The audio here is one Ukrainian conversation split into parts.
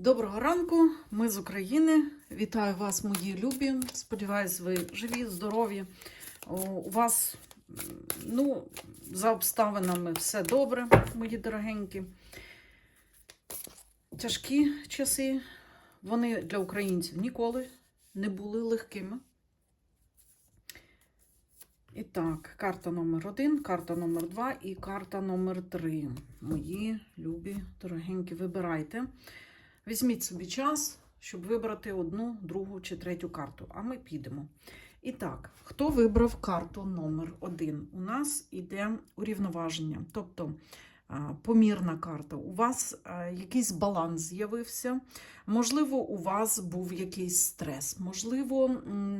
Доброго ранку, ми з України. Вітаю вас, мої любі. Сподіваюсь, ви живі, здорові. У вас, ну, за обставинами все добре, мої дорогенькі. Тяжкі часи, вони для українців ніколи не були легкими. І так, карта номер один, карта номер два і карта номер три. Мої любі, дорогенькі, вибирайте. Візьміть собі час, щоб вибрати одну, другу чи третю карту, а ми підемо. І так, хто вибрав карту номер один? У нас іде урівноваження, тобто помірна карта. У вас якийсь баланс з'явився. Можливо, у вас був якийсь стрес, можливо,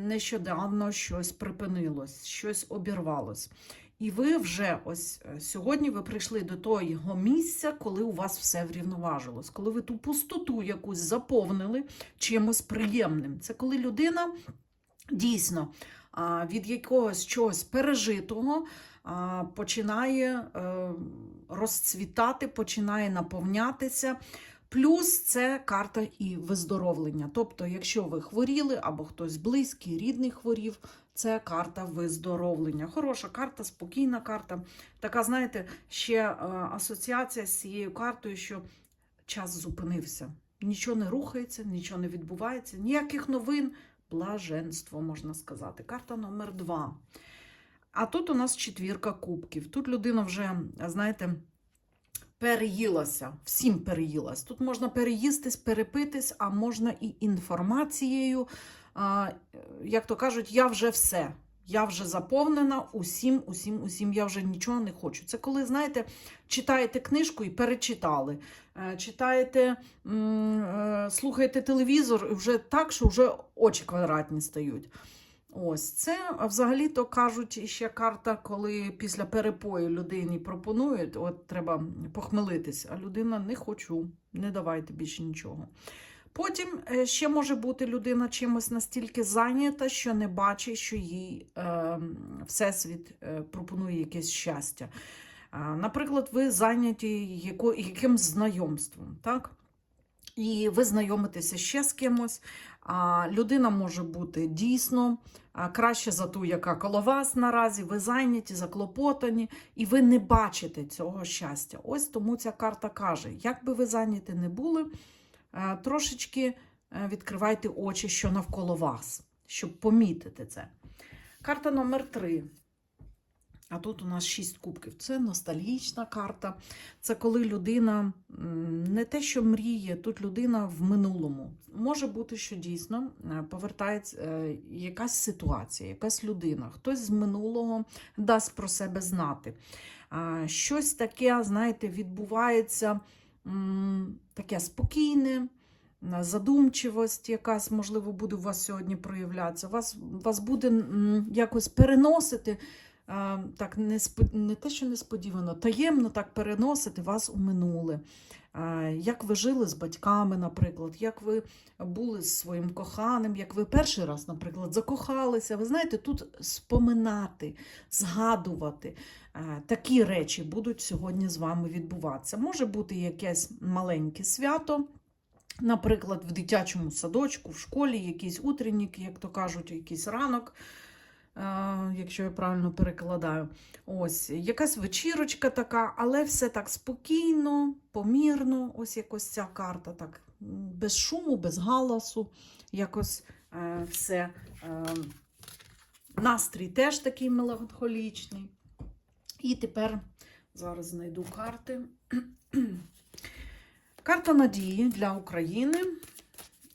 нещодавно щось припинилось, щось обірвалось. І ви вже ось е, сьогодні ви прийшли до того місця, коли у вас все врівноважилось, коли ви ту пустоту якусь заповнили чимось приємним. Це коли людина дійсно від якогось чогось пережитого починає е, розцвітати, починає наповнятися. Плюс це карта і виздоровлення. Тобто, якщо ви хворіли або хтось близький, рідний хворів, це карта виздоровлення. Хороша карта, спокійна карта. Така, знаєте, ще е, асоціація з цією картою, що час зупинився. Нічого не рухається, нічого не відбувається, ніяких новин, блаженство, можна сказати. Карта номер два. А тут у нас четвірка кубків. Тут людина вже, знаєте, переїлася, всім переїлась. Тут можна переїстись, перепитись, а можна і інформацією. Як то кажуть, я вже все. Я вже заповнена усім, усім, усім, я вже нічого не хочу. Це коли, знаєте, читаєте книжку і перечитали. Е, Читаєте, е, слухаєте телевізор, і вже так, що вже очі квадратні стають. Ось це взагалі-то кажуть ще карта, коли після перепою людині пропонують, от треба похмелитись, а людина не хочу, не давайте більше нічого. Потім е, ще може бути людина чимось настільки зайнята, що не бачить, що їй е, Всесвіт е, пропонує якесь щастя. Наприклад, ви зайняті якимсь знайомством, так? І ви знайомитеся ще з кимось. Людина може бути дійсно краще за ту, яка коло вас наразі. Ви зайняті, заклопотані, і ви не бачите цього щастя. Ось тому ця карта каже: як би ви зайняті не були, трошечки е, відкривайте очі, що навколо вас, щоб помітити це. Карта номер три. А тут у нас шість кубків. Це ностальгічна карта. Це коли людина не те, що мріє, тут людина в минулому. Може бути, що дійсно е, повертається е, якась ситуація, якась людина, хтось з минулого дасть про себе знати. Щось таке, знаєте, відбувається таке спокійне. Задумчивость якась, можливо, буде у вас сьогодні проявлятися. Вас, вас буде якось переносити так не, те, що несподівано, таємно так переносити вас у минуле. Як ви жили з батьками, наприклад, як ви були з своїм коханим, як ви перший раз, наприклад, закохалися. Ви знаєте, тут споминати, згадувати такі речі будуть сьогодні з вами відбуватися. Може бути якесь маленьке свято. Наприклад, в дитячому садочку, в школі якийсь утреннік, як то кажуть, якийсь ранок, е, якщо я правильно перекладаю. Ось якась вечірочка така, але все так спокійно, помірно. Ось якось ця карта, так без шуму, без галасу. Якось е, все. Е, настрій теж такий меланхолічний. І тепер зараз знайду карти. Карта надії для України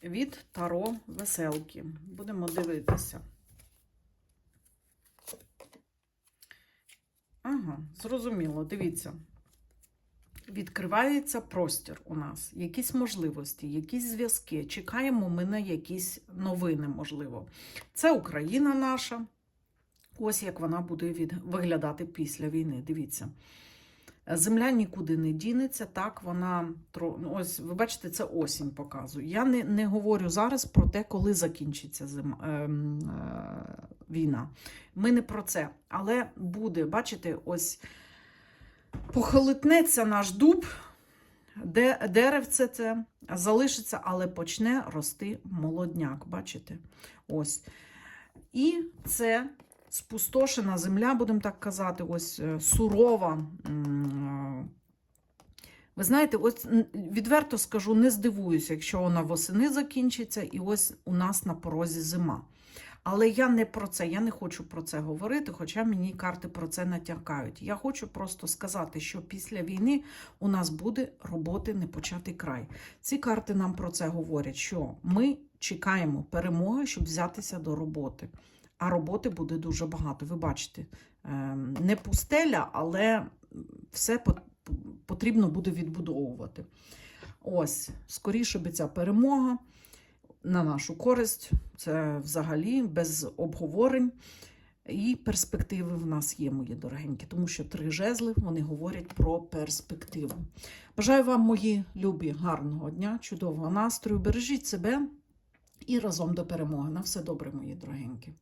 від Таро Веселки. Будемо дивитися. Ага, зрозуміло, дивіться. Відкривається простір у нас, якісь можливості, якісь зв'язки. Чекаємо ми на якісь новини, можливо. Це Україна наша. Ось як вона буде від... виглядати після війни. Дивіться. Земля нікуди не дінеться, так вона ну, ось ви бачите, це осінь показує. Я не, не говорю зараз про те, коли закінчиться зима, ем, е, війна. Ми не про це. Але буде, бачите, ось похолотнеться наш дуб, де, деревце це залишиться, але почне рости молодняк. Бачите? Ось. І це спустошена земля, будемо так казати, ось е, сурова. Ви знаєте, ось відверто скажу, не здивуюся, якщо вона восени закінчиться, і ось у нас на порозі зима. Але я не про це, я не хочу про це говорити, хоча мені карти про це натякають. Я хочу просто сказати, що після війни у нас буде роботи не початий край. Ці карти нам про це говорять, що ми чекаємо перемоги, щоб взятися до роботи. А роботи буде дуже багато. Ви бачите, ем, не пустеля, але все потрібно буде відбудовувати. Ось, скоріше би ця перемога на нашу користь. Це взагалі без обговорень. І перспективи в нас є, мої дорогенькі, тому що три жезли вони говорять про перспективу. Бажаю вам, мої любі, гарного дня, чудового настрою. Бережіть себе і разом до перемоги. На все добре, мої дорогенькі.